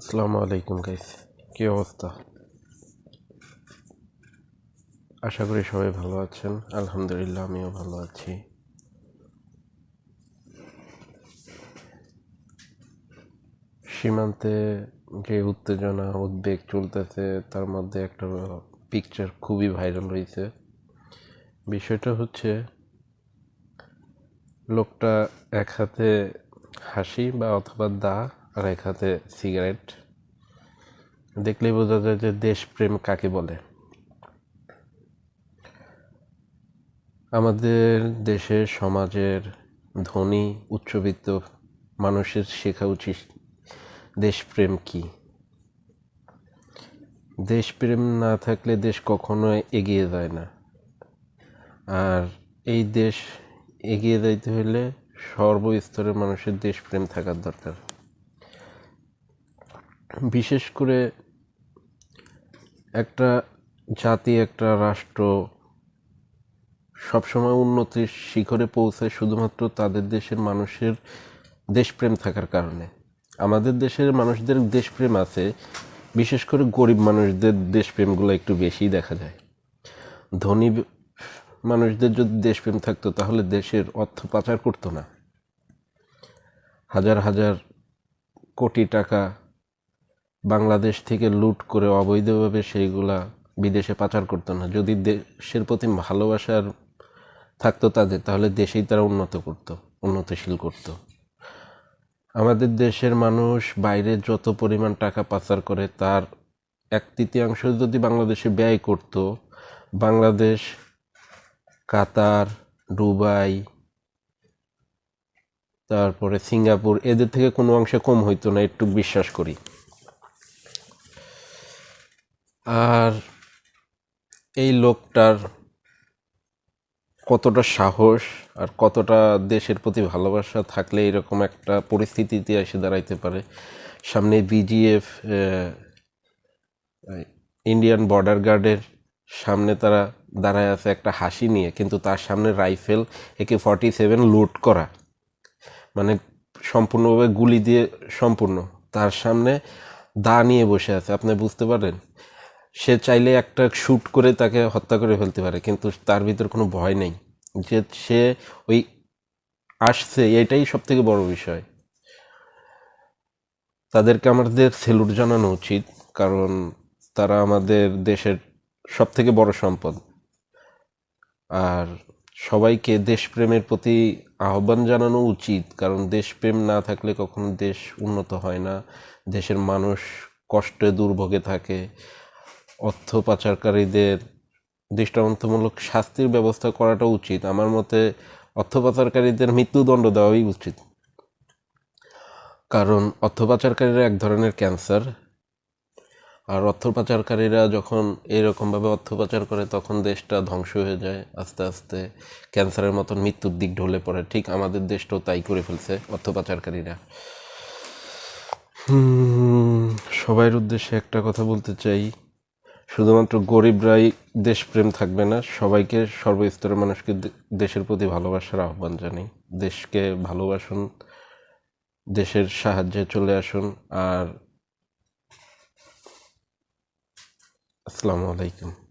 আসসালামু আলাইকুম গাইস কি অবস্থা? আশা করি সবাই ভালো আছেন। আলহামদুলিল্লাহ, আমিও ভালো আছি। সীমান্তে যে উত্তেজনা, উদ্বেগ চলতেছে, তার মধ্যে একটা পিকচার খুবই ভাইরাল হয়েছে বিষয়টা হচ্ছে, লোকটা এক হাতে হাসি বা অথবা দা আর এক হাতে সিগারেট। দেখলেই বোঝা যায় যে দেশপ্রেম কাকে বলে। আমাদের দেশের সমাজের ধনী, উচ্চবিত্ত মানুষের শেখা উচিত দেশপ্রেম কি। দেশপ্রেম না থাকলে দেশ কখনো এগিয়ে যায় না। আর এই দেশ এগিয়ে যাইতে হলে সর্বস্তরের মানুষের দেশপ্রেম থাকার দরকার। বিশেষ করে একটা জাতি, একটা রাষ্ট্র সবসময় উন্নতির শিখরে পৌঁছায় শুধুমাত্র তাদের দেশের মানুষের দেশপ্রেম থাকার কারণে। আমাদের দেশের মানুষদের দেশপ্রেম আছে, বিশেষ করে গরিব মানুষদের দেশপ্রেমগুলো একটু বেশিই দেখা যায়। ধনী মানুষদের যদি দেশপ্রেম থাকতো, তাহলে দেশের অর্থ পাচার করতো না। হাজার হাজার কোটি টাকা বাংলাদেশ থেকে লুট করে অবৈধভাবে সেইগুলা বিদেশে পাচার করতো না। যদি দেশের প্রতি ভালোবাসার থাকতো তাদের, তাহলে দেশেই তারা উন্নত করতো, উন্নতশীল করতো। আমাদের দেশের মানুষ বাইরে যত পরিমাণ টাকা পাচার করে, তার এক তৃতীয়াংশ যদি বাংলাদেশে ব্যয় করত, বাংলাদেশ, কাতার, দুবাই, তারপরে সিঙ্গাপুর, এদের থেকে কোনো অংশে কম হইতো না, একটু বিশ্বাস করি। আর এই লোকটার কতটা সাহস আর কতটা দেশের প্রতি ভালোবাসা থাকলে এরকম একটা পরিস্থিতিতে এসে দাঁড়াইতে পারে। সামনে বিজিএফ ইন্ডিয়ান বর্ডার গার্ডের সামনে তারা দাঁড়ায় আছে একটা হাসি নিয়ে, কিন্তু তার সামনে রাইফেল একে ফর্টি সেভেন লুট করা মানে সম্পূর্ণভাবে গুলি দিয়ে সম্পূর্ণ। তার সামনে দা নিয়ে বসে আছে, আপনি বুঝতে পারেন? সে চাইলে একটা শ্যুট করে তাকে হত্যা করে ফেলতে পারে, কিন্তু তার ভিতর কোনো ভয় নেই। যে সে ওই আসছে, এটাই সব থেকে বড় বিষয়। তাদেরকে আমাদের সেলুট জানানো উচিত, কারণ তারা আমাদের দেশের সব থেকে বড় সম্পদ। আর সবাইকে দেশপ্রেমের প্রতি আহ্বান জানানো উচিত, কারণ দেশপ্রেম না থাকলে কখনো দেশ উন্নত হয় না। দেশের মানুষ কষ্টে দুর্ভোগে থাকে। অর্থ পাচারকারীদের দৃষ্টান্তমূলক শাস্তির ব্যবস্থা করাটা উচিত। আমার মতে অর্থ পাচারকারীদের মৃত্যুদণ্ড দেওয়াই উচিত। কারণ অর্থ পাচারকারীরা এক ধরনের ক্যান্সার। আর অর্থ পাচারকারীরা যখন এরকমভাবে অর্থ পাচার করে, তখন দেশটা ধ্বংস হয়ে যায়। আস্তে আস্তে ক্যান্সারের মতন মৃত্যুর দিক ঢলে পড়ে। ঠিক আমাদের দেশটাও তাই করে ফেলছে অর্থ পাচারকারীরা। সবার উদ্দেশ্যে একটা কথা বলতে চাই। শুধুমাত্র গরিবরাই দেশপ্রেম থাকবে না, সবাইকে সর্বস্তরের মানুষকে দেশের প্রতি ভালোবাসার আহ্বান জানাই। দেশকে ভালোবাসুন, দেশের সাহায্যে চলে আসুন। আর আসসালামু আলাইকুম।